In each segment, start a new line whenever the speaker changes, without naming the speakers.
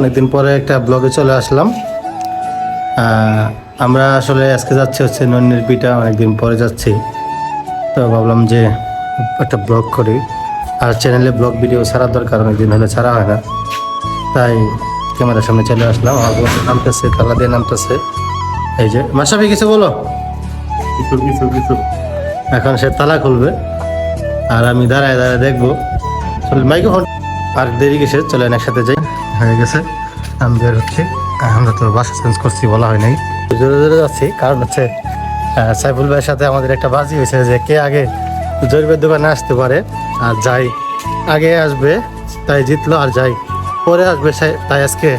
অনেকদিন পরে একটা ব্লগে চলে আসলাম। আমরা আসলে আজকে যাচ্ছি হচ্ছে নন্যের পিঠা অনেকদিন পরে যাচ্ছি। তো ভাবলাম যে একটা ব্লগ করি। আর চ্যানেলে ব্লগ ভিডিও ছাড়ার দরকার অনেকদিন হলে ছাড়া হয় না। তাই ক্যামেরার সামনে চলে আসলাম। আমার বন্ধু নামতেছে তালা দিয়ে নামতেছে। এই যে মাসাবি কিছু বলো?
কিছু কিছু কিছু।
এখন সে তালা খুলবে। আর আমি দাঁড়ায় দাঁড়ায় দেখব। মাইক্রোফোন আর দেরি গেছে চলে একসাথে যাই। হয়ে গেছে। আমি বের হচ্ছি। আমরা তো বাসা চেঞ্জ করছি বলা হয় নাই। জোরে জোরে যাচ্ছি। কারণ হচ্ছে সাইফুল ভাইয়ের সাথে আমাদের একটা বাজি হয়েছে যে কে আগে জরিপের দোকানে আসতে পারে আর যাই আগে আসবে, তাই জিতলো আর যাই পরে আসবে তাই আজকে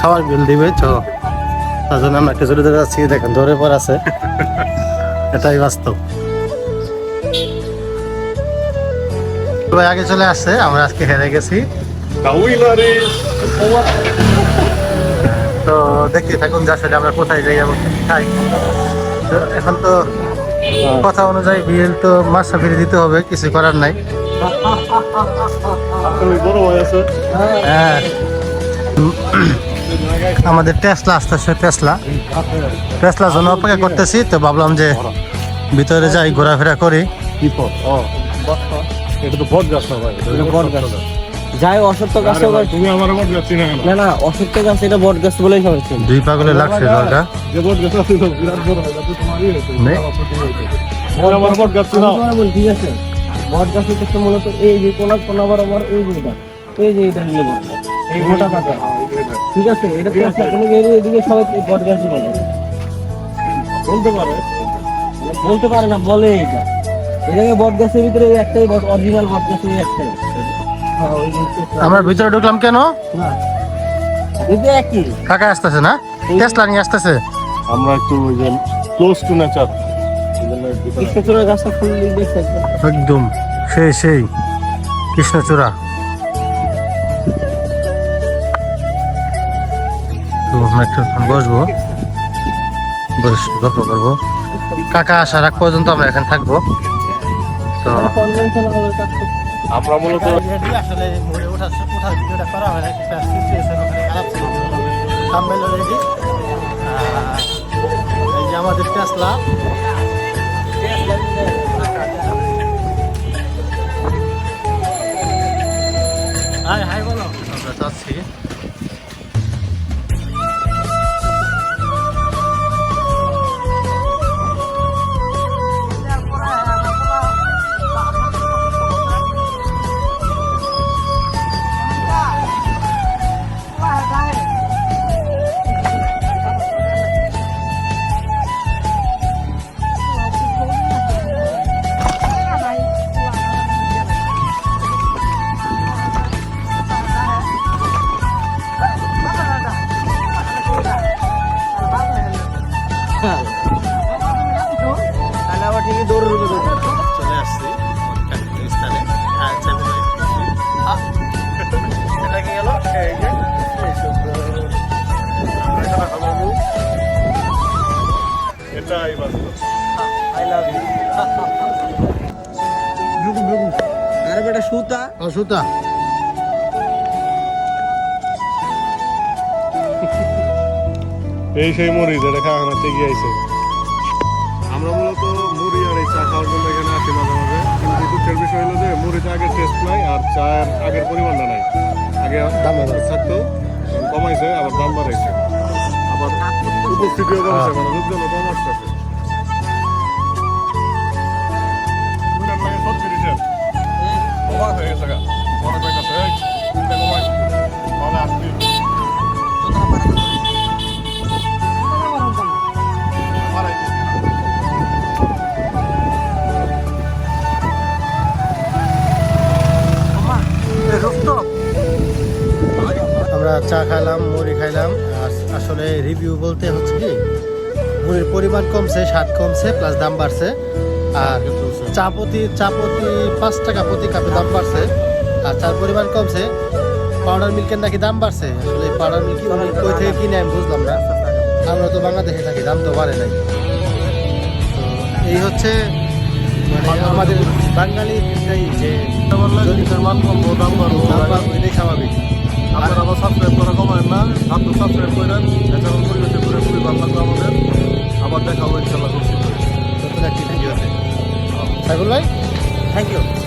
খাওয়ার বিল দিবে। তো তার জন্য আমরা একটা জোরে জোরে যাচ্ছি। দেখেন ধরে পর আছে। এটাই বাস্তব। ভাই আগে চলে আসছে, আমরা আজকে হেরে গেছি।
কাউইলারে
তো দেখতে থাকুন যা সেটা আমরা কোথায় যাই এবং খাই। তো এখন তো কথা অনুযায়ী বিল তো মাসা ফিরে দিতে হবে কিছু করার নাই। হ্যাঁ আমাদের টেসলা আসতেছে টেসলা। টেসলার জন্য অপেক্ষা করতেছি তো ভাবলাম যে ভিতরে যাই ঘোরাফেরা করি।
এটা তো বট গাছ না ভাই এটা
বট গাছ। যাই অসত্য গাছ
তুমি আমার বট গাছ চিনা কেন?
না না অসত্য গাছ এটা বট গাছ বলেই চেনে।
দুই পাগলে লাগছে দরকার?
যে বট গাছ আছে বিরাট বড় হয় যাতে তোমার হয়েছে।
নেই।
আমার বট গাছ
তোমার বলি, ঠিক আছে? বট গাছ হচ্ছে মূলত এই যে কোনা কোনা বরাবর এই এই যে এটা নিয়ে বট এই মোটা পাতা। ঠিক আছে? এটা তো আছে। কোনো এদিকে সবাই এই বট গাছই বলে।
বলতে পারে।
বলতে পারে না বলে এটা। এই জায়গায় বট গাছের ভিতরে এই একটাই বট অরিজিনাল বট গাছ একটাই। হ্যাঁ,
আমরা ভিতরে ঢুকলাম কেন? কাকা আসতেছে না? টেসলা নিয়ে আসতেছে?
আমরা একটু ওই যে ক্লোজ টু নেচার
একদম।
একদম। সেই সেই। কৃষ্ণচূড়া। তো আমরা একটু বসবো। বস গল্প করব। কাকা আসার আগ পর্যন্ত আমরা এখানে থাকব। তো
আমরা মূলত
আসলে মোড়ে ওঠার ওঠার ভিডিওটা করা হয় না একটা সিচুয়েশন ওখানে খারাপ ছিল থাম্বেল রেডি এই যে আমাদের টেসলা হাই হাই বলো। আমরা যাচ্ছি।
এটাই বাস্তব
I love you. আরে বেটা সুতা।
ও সুতা।
এই সেই মুড়ি যেটা খাওয়া না থেকে আইছে আমরা মূলত মুড়ি আর এই চা খাওয়ার জন্য এখানে আসি মাঝে মাঝে। কিন্তু দুঃখের বিষয় হলো যে মুড়িতে আগের টেস্ট নাই আর চায়ের আগের পরিমাণটা নাই। আগে দাম থাকতো কমাইছে আবার দাম বাড়াইছে। আবার উপস্থিতিও কমছে মানে লোকজনও কম আসতেছে।
আমরা চা খাইলাম, মুড়ি খাইলাম। আসলে রিভিউ বলতে হচ্ছে কি, মুড়ির পরিমাণ কমছে, স্বাদ কমছে প্লাস দাম বাড়ছে। আর চা প্রতি চা প্রতি পাঁচ টাকা প্রতি কাপে দাম বাড়ছে। আর চার পরিমাণ কমছে। পাউডার মিল্কের নাকি দাম বাড়ছে। আসলে পাউডার মিল্ক কই থেকে কিনে আমি বুঝলাম না। আমরা তো বাংলাদেশে থাকি দাম তো বাড়ে নাই। এই হচ্ছে মানে আমাদের বাঙালি যে
জিনিসের মান কমবো, দাম বাড়বো,
দাম বাড়বে, এটাই স্বাভাবিক।
আপনারা আবার সাবস্ক্রাইব করা কমায় তো সাবস্ক্রাইব করেন। ন্যাচারাল পরিবেশে ঘুরে খুবই ভালো লাগল আমাদের। আবার দেখা হবে ইনশাল্লাহ
সাইফুল ভাই? Thank you